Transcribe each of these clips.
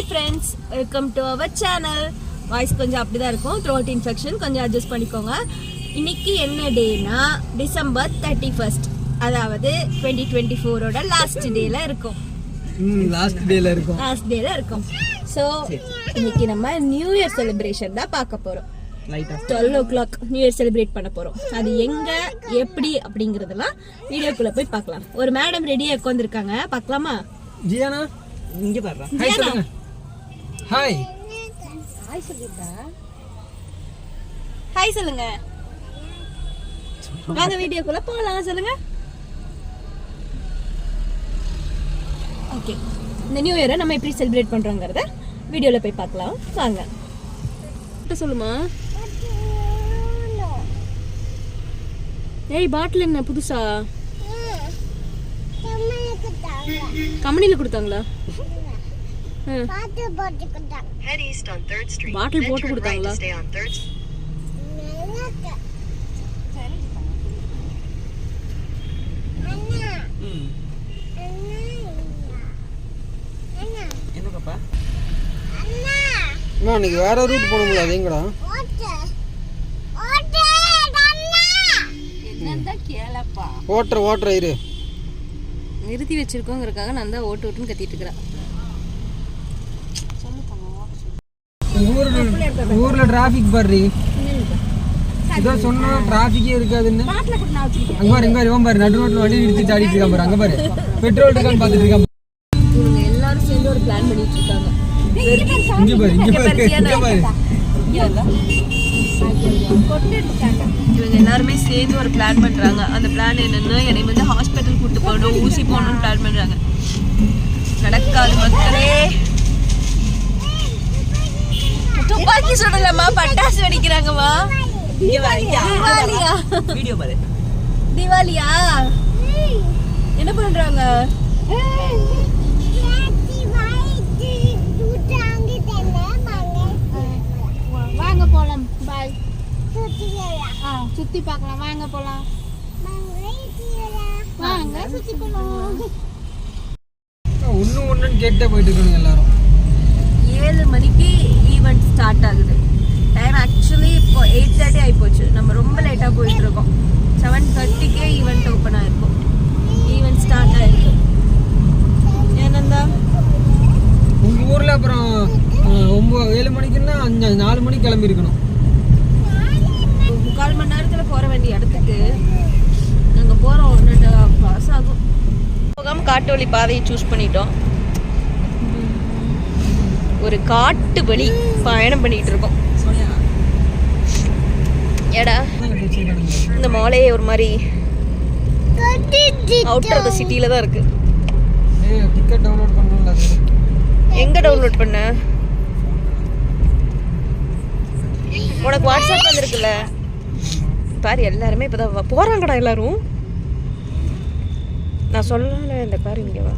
Hi friends welcome to our channel voice கொஞ்சம் அப்படிதான் இருக்கும். த்ரோட் இன்ஃபெக்ஷன் கொஞ்சம் அட்ஜஸ்ட் பண்ணிக்கோங்க. இன்னைக்கு என்ன டேனா டிசம்பர் தேர்ட்டி ஃபர்ஸ்ட் அதாவது டுவெண்ட்டி டுவெண்ட்டி ஃபோரோட லாஸ்ட் டேல இருக்கும். லாஸ்ட் டேல இருக்கும். லாஸ்ட் டேல இருக்கும். ஸோ இன்னைக்கு நம்ம நியூ இயர் செலிப்ரேஷன் தான் பார்க்க லைட்டா twelve o'clock new year celebrate பண்ண போறோம். அது எங்க எப்படி அப்படிங்கறதெல்லாம் வீடியோக்குள்ள போய் பார்க்கலாம். ஒரு மேடம் ரெடியா உட்காந்துருக்காங்க பார்க்கலாமா? ஜியானா இங்க பாரு ஹாய் ஹாய் சொல்லிட்டா ஹாய் சொல்லுங்க. வாங்க வீடியோக்குள்ள போகலாம் சொல்லுங்க. ஓகே இந்த நியூ இயரை நம்ம எப்படி செலிப்ரேட் பண்றோங்கிறத வீடியோல போய் பார்க்கலாம். வாங்க. சொல்லுமா? ஏய் பாட்டில் என்ன புதுசா? கம்பெனில கொடுத்தாங்களா? ம். Head east on 3rd Street. Bottle then போட்டு turn right கொடுத்தாங்களா? stay on 3rd Street. என்ன பாப்பா இன்னைக்கு வேற ரூட் போக முடியாது எங்கடா ஓட்டுற ஓட்டுற இரு. நிறுத்தி வச்சிருக்கோங்கிறதுக்காக நான் தான் ஓட்டு ஓட்டுன்னு கத்திட்டு இருக்கிறேன். ஊர்ல ஊர்ல டிராஃபிக் பாரு. இதோ சொன்னா டிராஃபிக்கே இருக்காதுன்னு. அங்க பாரு இங்க பாரு இவன் பாரு நடு ரோட்ல வண்டி நிறுத்திட்டு ஆடிட்டு இருக்கான் பாரு. அங்க பாரு. பெட்ரோல் இருக்கான்னு பாத்துட்டு இருக்கான். இவங்க எல்லாரும் சேர்ந்து ஒரு பிளான் பண்ணிட்டு இருக்காங்க. இங்க பாரு இங்க பாரு இங்க பாரு இவங்க எல்லாருமே சேர்ந்து ஒரு பிளான் பண்றாங்க. அந்த பிளான் என்னன்னா என்னை வந்து ஹாஸ்பிட்டல் கூட்டு போகணும் ஊசி போகணும்னு பிளான் பண்றாங்க. நடக்காது மக்களே. துப்பாக்கி சுடலம்மா பட்டாசு வெடிக்கிறாங்கம்மா. தீபாவளியா? வீடியோ பாரு. தீபாவளியா? என்ன பண்றாங்க? வாங்க போலாம். பாய் ஆ சுத்தி பார்க்கலாம். வாங்க போலாம். வாங்க. சுத்தி போலாம் ஒண்ணு ஒண்ணுன்னு கேட்டே போயிட்டு இருக்கானுங்க எல்லாரும். ஏழு மணிக்கு ஈவெண்ட் ஸ்டார்ட் ஆகுது. டைம் ஆக்சுவலி இப்போ எயிட் தேர்ட்டி ஆகிப்போச்சு நம்ம ரொம்ப லேட்டாக போயிட்டு இருக்கோம் செவன் தேர்ட்டிக்கே ஈவெண்ட் ஓப்பன் ஆயிருக்கும் ஈவெண்ட் ஸ்டார்ட் ஆயிருக்கு. ஏனந்தா உங்க ஊர்ல அப்புறம் அஹ், ஒன்பது ஏழு மணிக்குன்னா அஞ்சு நாலு மணிக்கு கிளம்பி இருக்கணும் ஒரு முக்கால் மணி நேரத்தில் போக வேண்டிய இடத்துக்கு. நாங்கள் போகிறோம் ஒன்று பாஸ் ஆகும். போகாமல் காட்டு வழி பாதையை சூஸ் பண்ணிட்டோம். ஒரு காட்டு வழி பயணம் பண்ணிட்டு இருக்கோம். ஏடா இந்த மாலே ஒரு மாதிரி அவுட் ஆஃப் த சிட்டியில தான் இருக்கு. எங்கே டவுன்லோட் எங்க டவுன்லோட் பண்ண? உனக்கு வாட்ஸ்அப் வந்துருக்குல்ல? பாரு எல்லாருமே இப்போதான் வ- போறாங்கடா எல்லாரும். நான் சொல்லல இந்த கார் இங்கே வா.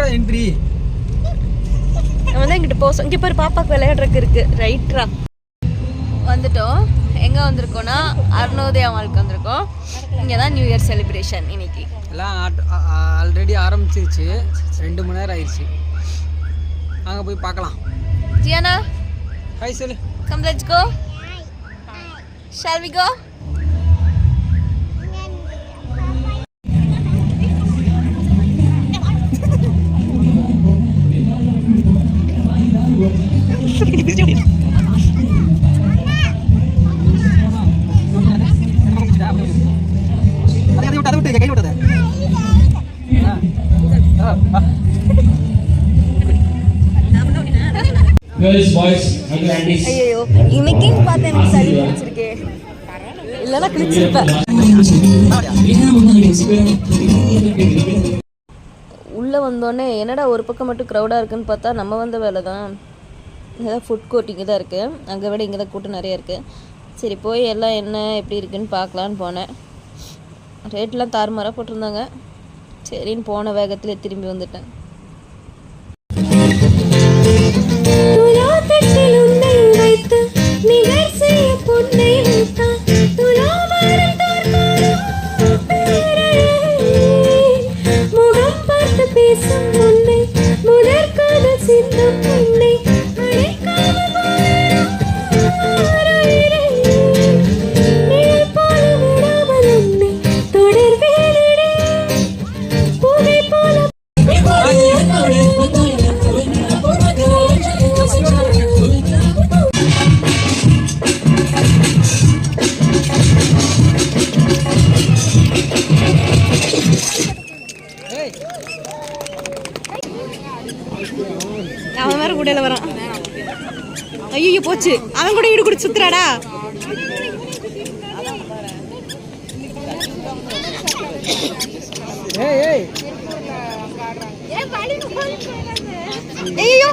எங்கடா என்ட்ரி நம்ம தான் இங்கிட்ட போசோம் இங்க பாரு பாப்பாக்கு விளையாடுறதுக்கு இருக்கு. ரைட்ரா வந்துட்டோம். எங்க வந்திருக்கோம்னா அருணோதயா மாலுக்கு வந்திருக்கோம். இங்க தான் நியூ இயர் செலிப்ரேஷன் இன்னைக்கு. எல்லாம் ஆல்ரெடி ஆரம்பிச்சிருச்சு. ரெண்டு மணி நேரம் ஆயிடுச்சு அங்கே போய் பார்க்கலாம். ஜியானா ஹாய் சொல்லு. விட்டு அதை விட்டு கை விட்டத Girls, boys, and aunties. ஐயோ இன்னைக்குன்னு பார்த்து எனக்கு சளி பிடிச்சிருக்கே. இல்லைன்னா கிழிச்சிருப்பேன். உள்ளே வந்தோடனே என்னடா ஒரு பக்கம் மட்டும் க்ரௌடாக இருக்குன்னு பார்த்தா நம்ம வந்த வேலை தான் ஏதாவது ஃபுட் கோர்ட் இங்கே தான் இருக்குது அங்கே விட இங்கே தான் கூட்டம் நிறைய இருக்குது சரி போய் எல்லாம் என்ன எப்படி இருக்குதுன்னு பார்க்கலான்னு போனேன். ரேட்லாம் தாறுமாறாக போட்டிருந்தாங்க. சரின்னு போன வேகத்தில் திரும்பி வந்துட்டேன். பேசும் அவன் வேற கூடையில வரான். ஐயோ போச்சு. அவன் கூட ஈடு குடிச்சு சுத்துறாடா. ஏய் ஏய். ஐயோ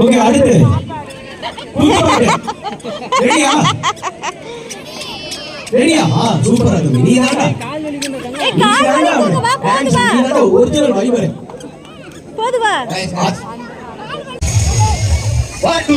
ஓகே அடுத்து. ரெடியா சூப்பரா தம்பி நீ தான்டா ஏய் கால் வலிக்குங்க வா. போது வா நீ தான்டா ஒரிஜினல் வைபர் போது வா ஒன் டூ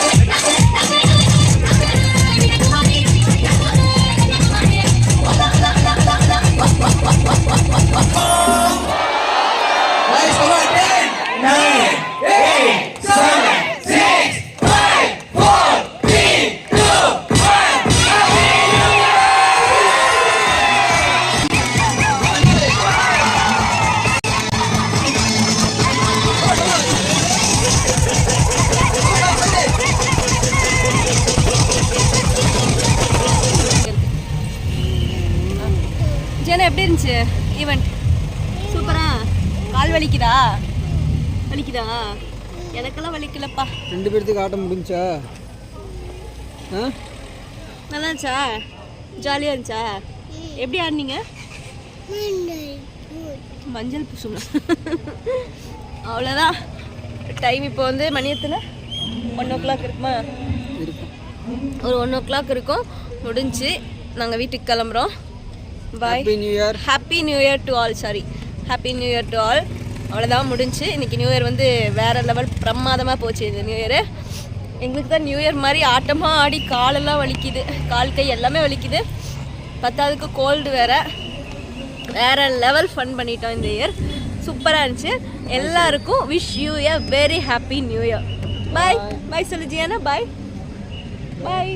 எப்படி இருந்துச்சு ஈவெண்ட் சூப்பரா கால் வலிக்குதா? வலிக்குதா? எனக்கெல்லாம் வலிக்கலப்பா. ரெண்டு பேர்த்துக்கு ஆட்டம் முடிஞ்சா? நல்லா இருந்துச்சா? ஜாலியாக இருந்துச்சா? எப்படி ஆடினீங்க? மஞ்சள் பூசுங்க அவ்வளோதான் டைம் இப்போ வந்து மணி எத்தனை? ஒன் ஓ கிளாக் இருக்குமா? இருக்கும் ஒரு ஒன் ஓ கிளாக் இருக்கும். முடிஞ்சு நாங்கள் வீட்டுக்கு கிளம்புறோம். Bye happy new year happy new year to all sorry happy new year to all அவ்வளோதான் முடிஞ்சு. இன்னைக்கு நியூ இயர் வந்து வேற லெவல் பிரமாதமாக போச்சு இந்த நியூ இயர் எங்களுக்கு தான் நியூ இயர் மாதிரி ஆட்டமாக ஆடி காலெல்லாம் வலிக்குது. கால் கை எல்லாமே வலிக்குது. பத்தாவதுக்கு கோல்டு வேற. வேற லெவல் ஃபன் பண்ணிட்டோம் இந்த இயர் சூப்பராக இருந்துச்சு. எல்லாருக்கும் wish you a very happy new year bye bye சொல்லு ஜியானா பாய் பாய்